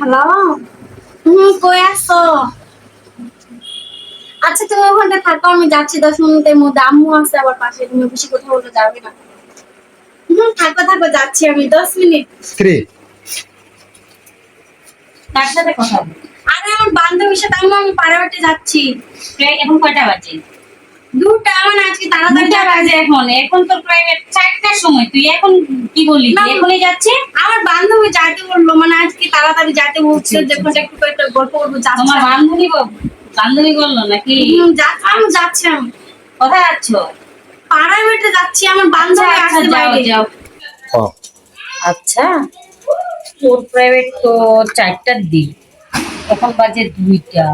Hello হুম কই আসো আচ্ছা তুমি ওখানটা থাকো আমি যাচ্ছি। দশ মিনিটের মধ্যে আম্মু আছে আবার পাশে তুমি বেশি কোথাও বলতে যাবে না। হুম থাকো থাকো যাচ্ছি আমি। দশ মিনিট। থ্রি তার সাথে কথা। আরে আমার বান্ধবীর সাথে আমি পাড়াবাড়িতে যাচ্ছি। প্রায় এখন কয়টা বাজে? দুটা মানে আজকে তাড়াতাড়ি বাজে এখন। এখন তো প্রায় চারটার সময়। তুই এখন কি এখনই যাচ্ছে? আমার বান্ধবী যাইতে বলল মানে আজকে তাড়াতাড়ি যাইতে বলছে যখন একটু একটু গল্প করব তোমার বান্ধবী বান্ধবী বলল নাকি? আমি যাচ্ছি আমি। কোথায় যাচ্ছ? আমার বান্ধবী আচ্ছা, আসতে যাও বাইরে। যাও। আচ্ছা। তোর প্রাইভেট তো চারটার দিক। এখন বাজে দুইটা।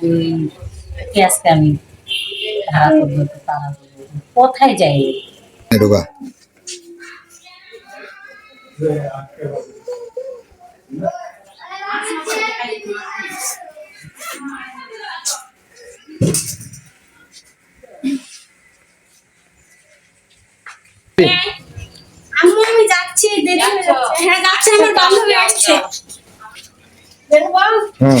ওই আজকে আমি? করব একটু কোথায় যাই ঢোকা আমি যাচ্ছি দেরি হয়ে যাচ্ছে আমার বান্ধবী আসছে? হুম।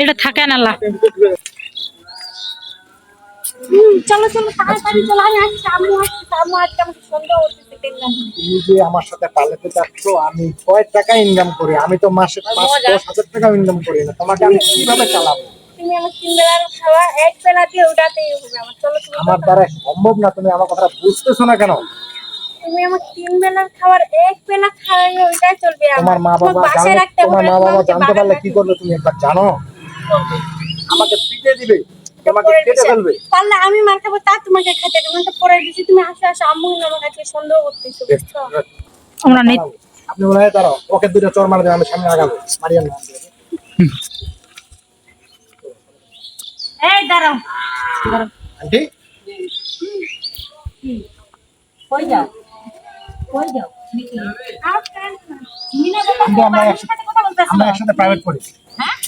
এটা থাকে না লা চলো চলো তাড়াতাড়ি চলো আমি আসছি আম্মু আসছে আম্মু আজকে আমাকে সন্দেহ করতেছে দেখলাম তুমি যে আমার সাথে পালাতে চাচ্ছ আমি কয় টাকা ইনকাম করি? আমি তো মাসে পাঁচ দশ হাজার টাকা ইনকাম করি না। তোমাকে আমি কীভাবে চালাবো? তুমি আমার তিন বেলার খাওয়া এক বেলা দিয়ে ওটাতেই হবে আমার। চলো আমার দ্বারা সম্ভব না তুমি আমার কথা বুঝতেছো না কেন? তুমি আমার তিন বেলার খাবার এক বেলা খাওয়াই ওইটাই চলবে তোমার মা বাবা তোমার মা বাবা জানতে পারলে কি করবে তুমি একবার জানো। আমাকে পিটে দিবে তোমাকে কেটে ফেলবে। পারলে আমি মার খাব তা তোমাকে খেতে দেবো না পরের তুমি আসো আসো আম্মু আমার কাছে সন্দেহ করতেছো বুঝছ? আমরা নেই আপনি বলে "এই দাঁড়াও ওকে দুটো চর মারা দেবে আমি সামনে আগাবো। মারিয়ান না এই দাঁড়াও। আন্টি? কই যাও? কই যাও? আমরা একসাথে- সাথে কথা বলতেছো আমরা একসাথে প্রাইভেট private।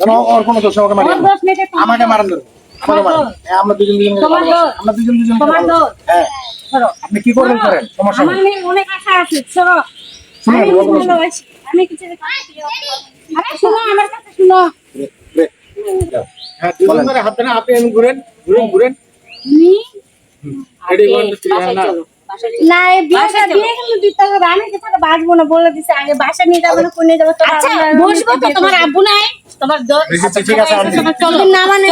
ওর কোনো দোষ নেই, ওকে মারিয়ান আমার না। দোষ নেই, এটা তোমার আমাকে মারান ধরো আমাকে মারেন হ্যাঁ আমরা দুজন দুজন আমরা দুজন দুজন হ্যাঁ। আপনি কি করবেন করেন? সমস্যা অনেক আশা আছে আমি কিছু আমার শোনো। হ্যাঁ দুজন ধরে হাত না আপনি ঘুরেন ঘুরেন ঘুরেন। না বিয়েটা বিয়ে কিন্তু দিতে হবে আমি কোথাও বাঁচবো না বলে দিছে। আগে বাসা নিয়ে যাব না কোনে যাব আচ্ছা বসবো তো তোমার আব্বু নাই তোমার চলো না মানে